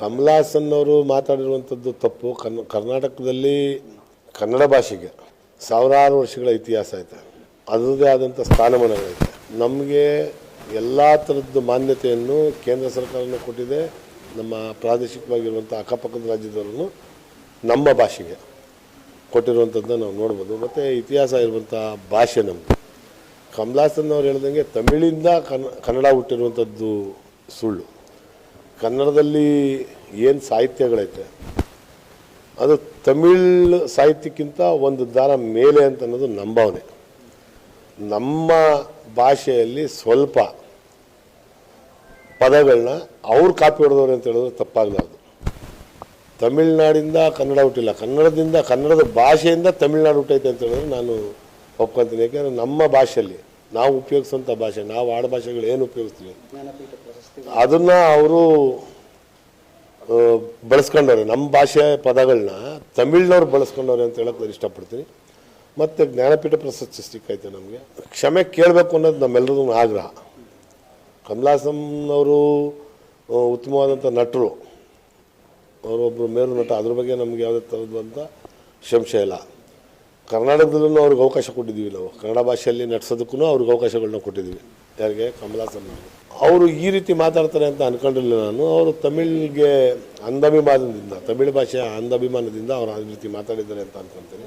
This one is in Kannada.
ಕಮಲಾಸನ್ ಅವರು ಮಾತಾಡಿರುವಂಥದ್ದು ತಪ್ಪು. ಕನ್, ಕರ್ನಾಟಕದಲ್ಲಿ ಕನ್ನಡ ಭಾಷೆಗೆ ಸಾವಿರಾರು ವರ್ಷಗಳ ಇತಿಹಾಸ ಐತೆ ಅದರದೇ ಆದಂಥ ಸ್ಥಾನಮಾನಗಳೈತೆ ನಮಗೆ ಎಲ್ಲ ಥರದ್ದು ಮಾನ್ಯತೆಯನ್ನು ಕೇಂದ್ರ ಸರ್ಕಾರನೂ ಕೊಟ್ಟಿದೆ. ನಮ್ಮ ಪ್ರಾದೇಶಿಕವಾಗಿರುವಂಥ ಅಕ್ಕಪಕ್ಕದ ರಾಜ್ಯದವ್ರೂ ನಮ್ಮ ಭಾಷೆಗೆ ಕೊಟ್ಟಿರುವಂಥದ್ದನ್ನ ನಾವು ನೋಡ್ಬೋದು. ಮತ್ತು ಇತಿಹಾಸ ಇರುವಂಥ ಭಾಷೆ ನಮ್ಮದು ಕಮಲಾಸನ್ ಅವ್ರು ಹೇಳ್ದಂಗೆ ತಮಿಳಿಂದ ಕನ್, ಕನ್ನಡ ಹುಟ್ಟಿರುವಂಥದ್ದು ಸುಳ್ಳು. ಕನ್ನಡದಲ್ಲಿ ಏನು ಸಾಹಿತ್ಯಗಳೈತೆ? ಅದು ತಮಿಳ್ ಸಾಹಿತ್ಯಕ್ಕಿಂತ ಒಂದು ದಾರ ಮೇಲೆ ಅಂತ ಅನ್ನೋದು ನಮ್ಮ ಭಾವನೆ. ನಮ್ಮ ಭಾಷೆಯಲ್ಲಿ ಸ್ವಲ್ಪ ಪದಗಳನ್ನ ಅವ್ರು ಕಾಪಿ ಹೊಡೆದವ್ರೆ ಅಂತ ಹೇಳಿದ್ರೆ ತಪ್ಪಾಗಲಾರ್ದು. ತಮಿಳ್ನಾಡಿಂದ ಕನ್ನಡ ಹುಟ್ಟಿಲ್ಲ. ಕನ್ನಡದಿಂದ ಕನ್ನಡದ ಭಾಷೆಯಿಂದ ತಮಿಳ್ನಾಡು ಹುಟ್ಟೈತೆ ಅಂತ ಹೇಳಿದ್ರೆ ನಾನು ಒಪ್ಕೊತೀನಿ. ಯಾಕೆಂದರೆ ನಮ್ಮ ಭಾಷೆಯಲ್ಲಿ ನಾವು ಉಪಯೋಗಿಸೋಂಥ ಭಾಷೆ ನಾವು ಆಡುಭಾಷೆಗಳು ಏನು ಉಪಯೋಗಿಸ್ತೀವಿ? ಅದನ್ನು ಅವರು ಬಳಸ್ಕೊಂಡವ್ರೆ. ನಮ್ಮ ಭಾಷೆ ಪದಗಳನ್ನ ತಮಿಳ್ನವ್ರು ಬಳಸ್ಕೊಂಡವ್ರೆ ಅಂತ ಹೇಳಕ್ಕೆ ನಾನು ಇಷ್ಟಪಡ್ತೀನಿ. ಮತ್ತು ಜ್ಞಾನಪೀಠ ಪ್ರಶಸ್ತಿ ಸಿಕ್ಕೈತೆ ನಮಗೆ. ಕ್ಷಮೆ ಕೇಳಬೇಕು ಅನ್ನೋದು ನಮ್ಮೆಲ್ಲರಿಗೂ ಆಗ್ರಹ. ಕಮಲಾಸಂ ಅವರು ಉತ್ತಮವಾದಂಥ ನಟರು. ಅವರೊಬ್ಬರು ಮೇರು ನಟ ಅದ್ರ ಬಗ್ಗೆ ನಮಗೆ ಯಾವುದೇ ಥರದಂಥ ಸಂಶಯ ಇಲ್ಲ. ಕರ್ನಾಟಕದಲ್ಲೂ ಅವ್ರಿಗೆ ಅವಕಾಶ ಕೊಟ್ಟಿದ್ದೀವಿ ನಾವು. ಕನ್ನಡ ಭಾಷೆಯಲ್ಲಿ ನಡೆಸೋದಕ್ಕೂ ಅವ್ರಿಗೆ ಅವಕಾಶಗಳನ್ನ ಕೊಟ್ಟಿದ್ದೀವಿ. ಯಾರಿಗೆ? ಕಮಲಾಸನ್ ಅವರು ಅವರು ಈ ರೀತಿ ಮಾತಾಡ್ತಾರೆ ಅಂತ ಅನ್ಕೊಂಡಿರಲಿಲ್ಲ ನಾನು. ಅವರು ತಮಿಳಿಗೆ ಅಂಧಾಭಿಮಾನದಿಂದ, ತಮಿಳು ಭಾಷೆಯ ಅಂಧಾಭಿಮಾನದಿಂದ ಅವರು ಆ ರೀತಿ ಮಾತಾಡಿದ್ದಾರೆ ಅಂತ ಅನ್ಕೊಂತೀನಿ.